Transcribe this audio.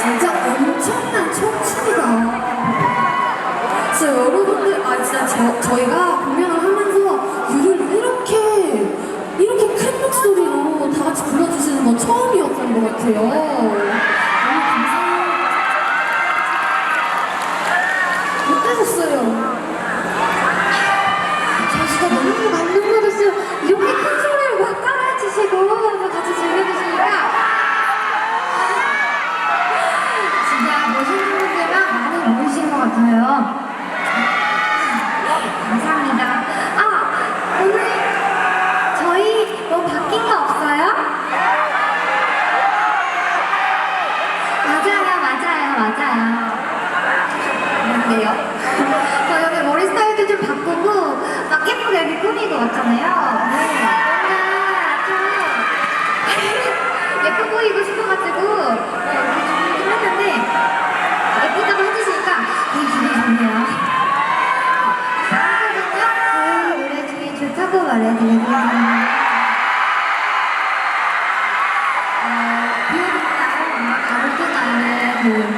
진짜 엄청난 청춘이다. 진짜 여러분들, 아 진짜 저, 저희가 공연을 하면서 유를 이렇게 이렇게 큰 목소리로 다 같이 불러주시는 건 처음이었던 것 같아요. 너무 감사해요. 어떠셨어요? 같아요. 감사합니다. 아 오늘 저희 뭐 바뀐 거 없어요? 맞아요, 맞아요, 맞아요. 뭔데요? 저 여기 머리 스타일도 좀 바꾸고 막 예쁘게 이렇게 꾸미고 왔잖아요. 뭔가 좀 예뻐 보이고 싶어가지고 좋다고 말해드리겠습니다. 어, 비 오는 날, 가을 그날에 그